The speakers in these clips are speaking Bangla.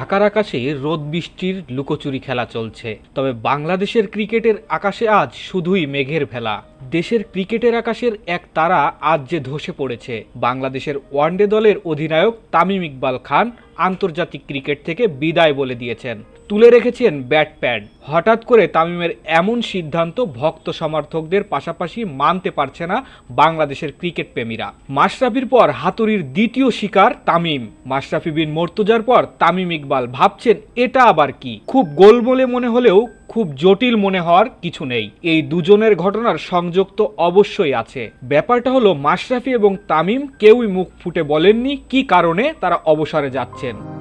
ঢাকার আকাশে রোদ বৃষ্টির লুকোচুরি খেলা চলছে। তবে বাংলাদেশের ক্রিকেটের আকাশে আজ শুধুই মেঘের ভেলা। দেশের ক্রিকেটের আকাশের এক তারা আজ যে ধসে পড়েছে। বাংলাদেশের ওয়ানডে দলের অধিনায়ক তামিম ইকবাল খান আন্তর্জাতিক ক্রিকেট থেকে বিদায় বলে দিয়েছেন। তুলে রেখেছেন ব্যাট প্যাড হঠাৎ করে তামিমের এমন সিদ্ধান্ত ভক্ত সমর্থকদের পাশাপাশি মানতে পারছে না বাংলাদেশের ক্রিকেট প্রেমীরা। মাশরাফির পর হাতুড়ির দ্বিতীয় শিকার তামিম। মাশরাফি বিন মর্তুজার পর তামিম ইকবাল। ভাবছেন, এটা আবার কি? খুব গোলমোলে মনে হলেও খুব জটিল মনে হওয়ার কিছু নেই। এই দুজনের ঘটনার সংযোগ তো অবশ্যই আছে। ব্যাপারটা হলো, মাশরাফি এবং তামিম কেউই মুখ ফুটে বলেননি কি কারণে তারা অবসরে যাচ্ছেন।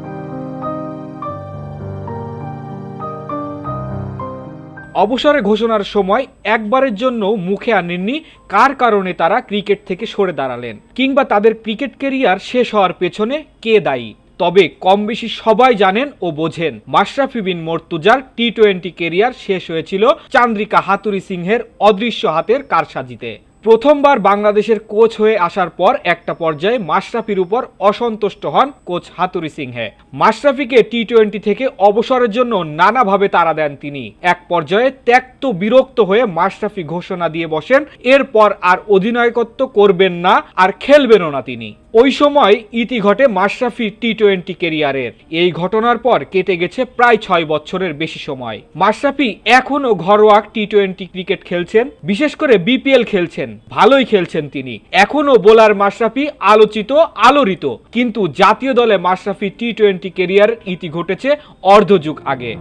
অবসরে ঘোষণার সময় একবারের জন্য মুখে আনেননি কার কারণে তারা ক্রিকেট থেকে সরে দাঁড়ালেন কিংবা তাদের ক্রিকেট কেরিয়ার শেষ হওয়ার পেছনে কে দায়ী? তবে কম বেশি সবাই জানেন ও বোঝেন, মাশরাফি বিন মর্তুজার টি টোয়েন্টি কেরিয়ার শেষ হয়েছিল চান্দ্রিকা হাতুরি সিংহের অদৃশ্য হাতের কারসাজিতে। প্রথমবার বাংলাদেশের কোচ হয়ে আসার পর একটা পর্যায়ে মাশরাফির উপর অসন্তুষ্ট হন কোচ হাতুরি সিংহে। মাশরাফিকে টি টোয়েন্টি থেকে অবসরের জন্য নানাভাবে তাড়া দেন তিনি। এক পর্যায়ে ত্যক্ত বিরক্ত হয়ে মাশরাফি ঘোষণা দিয়ে বসেন, এরপর আর অধিনায়কত্ব করবেন না আর খেলবেনও না তিনি। ওই সময় ইতি ঘটে মাশরাফি টি টোয়েন্টি কেরিয়ারের। এই ঘটনার পর কেটে গেছে প্রায় ছয় বছরের বেশি সময়। মাশরাফি এখনও ঘরোয়া টি টোয়েন্টি ক্রিকেট খেলছেন, বিশেষ করে বিপিএল খেলছেন, ভালোই খেলছেন তিনি। এখনও বোলার মাশরাফি আলোচিত, আলোড়িত। কিন্তু জাতীয় দলে মাশরাফি টি টোয়েন্টি কেরিয়ার ইতি ঘটেছে অর্ধযুগ আগে।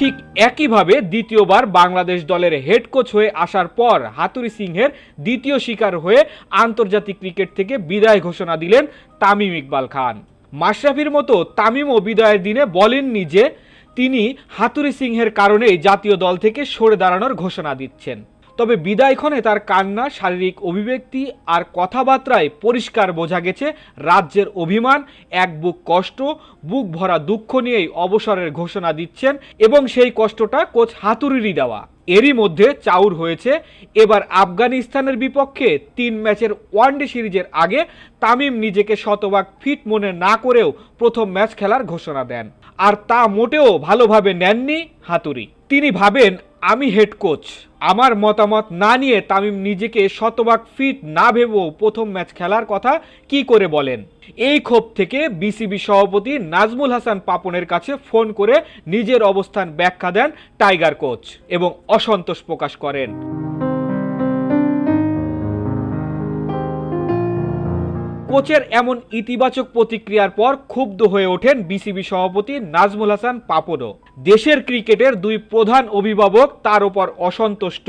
ঠিক একইভাবে দ্বিতীয়বার বাংলাদেশ দলের হেড কোচ হয়ে আসার পর হাতুরি সিংহের দ্বিতীয় শিকার হয়ে আন্তর্জাতিক ক্রিকেট থেকে বিদায় ঘোষণা দিলেন তামিম ইকবাল খান। মাশরাফির মতো তামিমও বিদায়ের দিনে বলেননি যে তিনি হাতুরি সিংহের কারণেই জাতীয় দল থেকে সরে দাঁড়ানোর ঘোষণা দিচ্ছেন। তবে বিদায়ক্ষণে তার কান্না, শারীরিক অভিব্যক্তি আর কথাবার্তায় পরিষ্কার বোঝা গেছে রাজ্যের অভিমান, এক বুক কষ্ট, বুক ভরা দুঃখ নিয়েই অবসরের ঘোষণা দিচ্ছেন এবং সেই কষ্টটা কোচ হাতুরিরই দেওয়া। এরই মধ্যে চাউর হয়েছে। এবার আফগানিস্তানের বিপক্ষে তিন ম্যাচের ওয়ানডে সিরিজের আগে তামিম নিজেকে শতভাগ ফিট মনে না করেও প্রথম ম্যাচ খেলার ঘোষণা দেন। আর তা মোটেও ভালোভাবে নেননি হাতুরি তিনি ভাবেন আমি হেড কোচ আমার মতামত না নিয়ে তামিম নিজেকে শতভাগ ফিট না ভেবেও প্রথম ম্যাচ খেলার কথা কি করে বলেন? এই ক্ষোভ থেকে বিসিবি সভাপতি নাজমুল হাসান পাপনের কাছে ফোন করে নিজের অবস্থান ব্যাখ্যা দেন টাইগার কোচ এবং অসন্তোষ প্রকাশ করেন। কোচের এমন ইতিবাচক প্রতিক্রিয়ার পর ক্ষুব্ধ হয়ে ওঠেন বিসিবি সভাপতি নাজমুল হাসান পাপনও। দেশের ক্রিকেটের দুই প্রধান অভিভাবক তার উপর অসন্তুষ্ট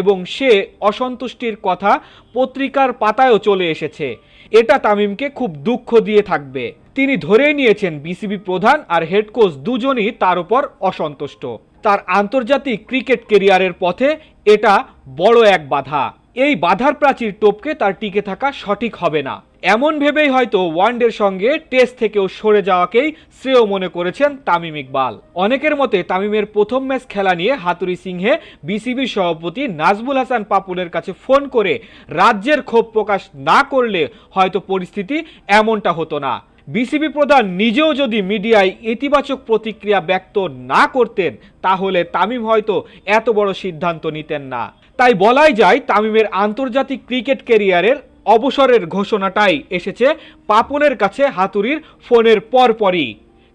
এবং সে অসন্তুষ্টির কথা পত্রিকার পাতায়ও চলে এসেছে। এটা তামিমকে খুব দুঃখ দিয়ে থাকবে। তিনি ধরেই নিয়েছেন বিসিবি প্রধান আর হেড কোচ দুজনই তার উপর অসন্তুষ্ট। তার আন্তর্জাতিক ক্রিকেট কেরিয়ারের পথে এটা বড় এক বাধা। এই বাধার প্রাচীর টপকে তার টিকে থাকা সঠিক হবে না। এমন ভেবেই হয়তো ওয়ানডের সঙ্গে টেস্ট থেকেও সরে যাওয়াকেই শ্রেয় মনে করেছেন তামিম ইকবাল। অনেকের মতে তামিমের প্রথম ম্যাচ খেলা নিয়ে হাতুরি সিংহে বিসিবির সভাপতি নাজমুল হাসান পাপুলের কাছে ফোন করে রাজ্যের ক্ষোভ প্রকাশ না করলে হয়তো পরিস্থিতি এমনটা হতো না। বিসিবি প্রধান নিজেও যদি মিডিয়ায় ইতিবাচক প্রতিক্রিয়া ব্যক্ত না করতেন, তাহলে তামিম হয়তো এত বড় সিদ্ধান্ত নিতেন না। তাই বলাই যায়, তামিমের আন্তর্জাতিক ক্রিকেট কেরিয়ারের অবসরের ঘোষণাটাই এসেছে পাপনের কাছে হাতুরির ফোনের পরপরই।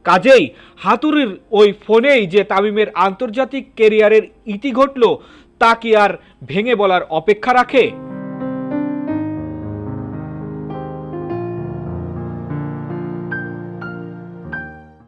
কাজেই হাতুরির ওই ফোনেই যে তামিমের আন্তর্জাতিক কেরিয়ারের ইতি ঘটল, তা কি আর ভেঙে বলার অপেক্ষা রাখে?